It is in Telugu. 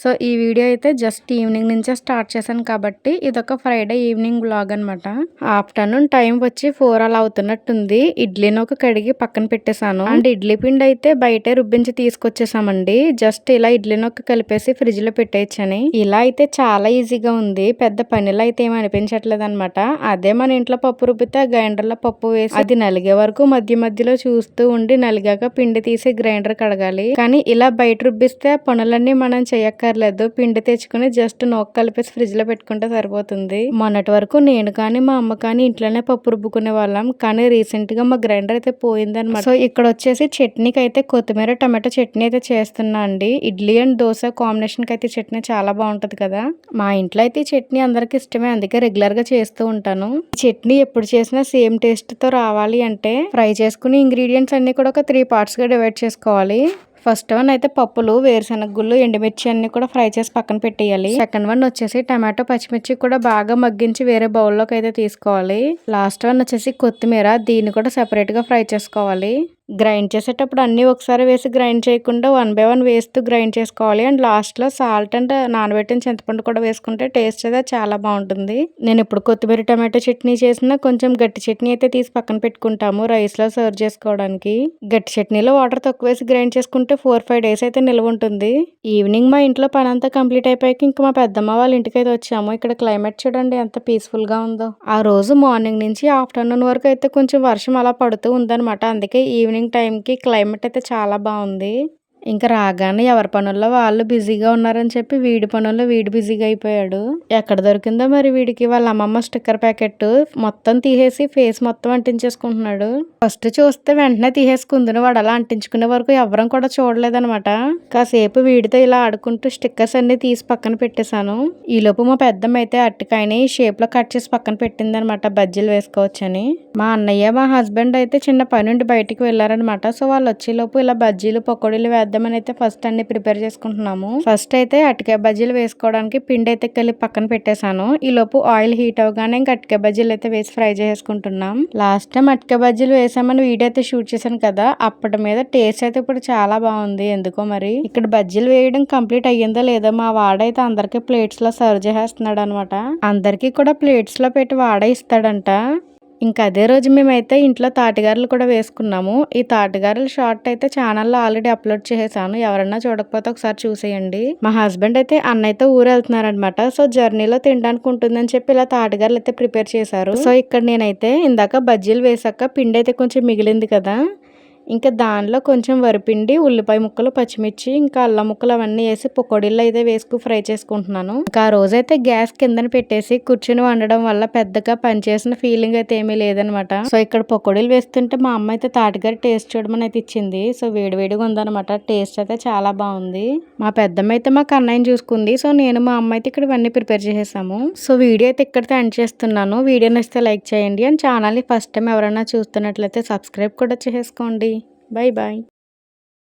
So ఈ వీడియో అయితే జస్ట్ ఈవినింగ్ నుంచే స్టార్ట్ చేశాను కాబట్టి ఇదొక ఫ్రైడే ఈవినింగ్ బ్లాగ్ అనమాట ఆఫ్టర్నూన్ టైం వచ్చి ఫోర్ అలా అవుతున్నట్టుంది. ఇడ్లీని ఒక కడిగి పక్కన పెట్టేశాను. అండ్ ఇడ్లీ పిండి అయితే బయటే రుబ్బించి తీసుకొచ్చేసామండి. జస్ట్ ఇలా ఇడ్లీని ఒక కలిపేసి ఫ్రిడ్జ్లో పెట్టేయచ్చని. ఇలా అయితే చాలా ఈజీగా ఉంది. పెద్ద పనిలో అయితే ఏమి అనిపించట్లేదు అనమాట అదే మన ఇంట్లో పప్పు రుబ్బితే గ్రైండర్లో పప్పు వేసి అది నలిగే వరకు మధ్య మధ్యలో చూస్తూ ఉండి నలిగాక పిండి తీసి గ్రైండర్ కడగాలి. కానీ ఇలా బయట రుబ్బిస్తే పనులన్నీ మనం చేయక్క అక్కర్లేదు పిండి తెచ్చుకుని జస్ట్ నోక్ కలిపేసి ఫ్రిడ్జ్లో పెట్టుకుంటే సరిపోతుంది. మొన్నటి వరకు నేను కానీ మా అమ్మ కానీ ఇంట్లోనే పప్పు రుబ్బుకునే వాళ్ళం. కానీ రీసెంట్గా మా గ్రైండర్ అయితే పోయిందనమాట సో ఇక్కడ వచ్చేసి చట్నీకి అయితే కొత్తిమీర టమాటో చట్నీ అయితే చేస్తున్నా అండి. ఇడ్లీ అండ్ దోశ కాంబినేషన్కి అయితే చట్నీ చాలా బాగుంటది కదా. మా ఇంట్లో అయితే చట్నీ అందరికి ఇష్టమే. అందుకే రెగ్యులర్గా చేస్తూ ఉంటాను. చట్నీ ఎప్పుడు చేసినా సేమ్ టేస్ట్తో రావాలి అంటే ఫ్రై చేసుకుని ఇంగ్రీడియంట్స్ అన్ని కూడా ఒక త్రీ పార్ట్స్గా డివైడ్ చేసుకోవాలి. ఫస్ట్ వన్ అయితే పప్పులు వేరుశనగ గుళ్ళు ఎండుమిర్చి అన్ని కూడా ఫ్రై చేసి పక్కన పెట్టేయాలి. సెకండ్ వన్ వచ్చేసి టమాటో పచ్చిమిర్చి కూడా బాగా మగ్గించి వేరే బౌల్లోకి అయితే తీసుకోవాలి. లాస్ట్ వన్ వచ్చేసి కొత్తిమీర దీన్ని కూడా సపరేట్గా ఫ్రై చేసుకోవాలి. గ్రైండ్ చేసేటప్పుడు అన్నీ ఒకసారి వేసి గ్రైండ్ చేయకుండా వన్ బై వన్ వేస్తూ గ్రైండ్ చేసుకోవాలి. అండ్ లాస్ట్లో సాల్ట్ అండ్ నానబెట్టిన చింతపండు కూడా వేసుకుంటే టేస్ట్ అయితే చాలా బాగుంటుంది. నేను ఇప్పుడు కొత్తిమీర టమాటో చట్నీ చేసిన కొంచెం గట్టి చట్నీ అయితే తీసి పక్కన పెట్టుకుంటాము రైస్లో సర్వ్ చేసుకోవడానికి. గట్టి చట్నీలో వాటర్ తక్కువ వేసి గ్రైండ్ చేసుకుంటే ఫోర్ ఫైవ్ డేస్ అయితే నిల్వ ఉంటుంది. ఈవినింగ్ మా ఇంట్లో పని అంతా కంప్లీట్ అయిపోయాక ఇంకా మా పెద్దమ్మ వాళ్ళ ఇంటికి అయితే వచ్చాము. ఇక్కడ క్లైమేట్ చూడండి ఎంత పీస్ఫుల్గా ఉందో. ఆ రోజు మార్నింగ్ నుంచి ఆఫ్టర్నూన్ వరకు అయితే కొంచెం వర్షం అలా పడుతూ ఉందన్నమాట. అందుకే ఈవినింగ్ మార్నింగ్ టైంకి క్లైమేట్ అయితే చాలా బాగుంది. ఇంకా రాగానే ఎవరి పనుల్లో వాళ్ళు బిజీగా ఉన్నారని చెప్పి వీడి పనుల్లో వీడు బిజీగా అయిపోయాడు. ఎక్కడ దొరికిందో మరి వీడికి వాళ్ళ అమ్మమ్మ స్టిక్కర్ ప్యాకెట్ మొత్తం తీసేసి ఫేస్ మొత్తం అంటించేసుకుంటున్నాడు. ఫస్ట్ చూస్తే వెంటనే తీసేసుకుంది వాడు అలా అంటించుకునే వరకు ఎవరం కూడా చూడలేదనమాట కాసేపు వీడితో ఇలా ఆడుకుంటూ స్టిక్కర్స్ అన్ని తీసి పక్కన పెట్టేశాను. ఈలోపు మా పెద్దమ్మ అయితే అట్టికాయని షేప్లో కట్ చేసి పక్కన పెట్టిందనమాట బజ్జీలు వేసుకోవచ్చని. మా అన్నయ్య మా హస్బెండ్ అయితే చిన్న పని నుండి బయటికి వెళ్ళారనమాట సో వాళ్ళు వచ్చేలోపు ఇలా బజ్జీలు పకోడీలు వేద్దాం చేద్దామని అయితే ఫస్ట్ అన్ని ప్రిపేర్ చేసుకుంటున్నాము. ఫస్ట్ అయితే అటికాయ బజ్జీలు వేసుకోవడానికి పిండి అయితే కలిపి పక్కన పెట్టేశాను. ఈ లోపు ఆయిల్ హీట్ అవగానే ఇంకా అటికాయ బజ్జీలు అయితే వేసి ఫ్రై చేసుకుంటున్నాం. లాస్ట్ టైం అటికాయ బజ్జీలు వేసామని వీడియో అయితే షూట్ చేశాను కదా అప్పటి మీద టేస్ట్ అయితే ఇప్పుడు చాలా బాగుంది. ఎందుకో మరి? ఇక్కడ బజ్జీలు వేయడం కంప్లీట్ అయ్యిందో లేదో మా వాడైతే అందరికి ప్లేట్స్లో సర్వ్ చేసేస్తున్నాడు అనమాట అందరికి కూడా ప్లేట్స్లో పెట్టి వాడ ఇస్తాడంట. ఇంకా అదే రోజు మేమైతే ఇంట్లో తాటిగారులు కూడా వేసుకున్నాము. ఈ తాటిగారుల షార్ట్ అయితే ఛానల్లో ఆల్రెడీ అప్లోడ్ చేసేసాను. ఎవరన్నా చూడకపోతే ఒకసారి చూసేయండి. మా హస్బెండ్ అయితే అన్నయ్యతో ఊరు వెళ్తున్నారనమాట సో జర్నీలో తినడానికి ఉంటుందని చెప్పి ఇలా తాటిగారులు అయితే ప్రిపేర్ చేశారు. సో ఇక్కడ నేనైతే ఇందాక బజ్జీలు వేసాక పిండి అయితే కొంచెం మిగిలింది కదా. ఇంకా దానిలో కొంచెం వరిపిండి ఉల్లిపాయ ముక్కలు పచ్చిమిర్చి ఇంకా అల్లం ముక్కలు అవన్నీ వేసి పొకోడీల్లో అయితే వేసుకు ఫ్రై చేసుకుంటున్నాను. ఇంకా ఆ రోజైతే గ్యాస్ కిందని పెట్టేసి కూర్చుని వండడం వల్ల పెద్దగా పనిచేసిన ఫీలింగ్ అయితే ఏమీ లేదనమాట. సో ఇక్కడ పొకోడీలు వేస్తుంటే మా అమ్మ అయితే తాటిగారి టేస్ట్ చూడమని అయితే ఇచ్చింది. సో వేడివేడిగా ఉందనమాట. టేస్ట్ అయితే చాలా బాగుంది. మా పెద్దమ్మ అయితే మా కన్నయ్యని చూసుకుంది. సో నేను మా అమ్మ అయితే ఇక్కడ ఇవన్నీ ప్రిపేర్ చేసేసాము. సో వీడియో అయితే ఇక్కడితో ఎండ్ చేస్తున్నాను. వీడియో నచ్చితే లైక్ చేయండి. అండ్ ఛానల్ని ఫస్ట్ టైం ఎవరైనా చూస్తున్నట్లయితే సబ్స్క్రైబ్ కూడా చేసుకోండి 拜拜。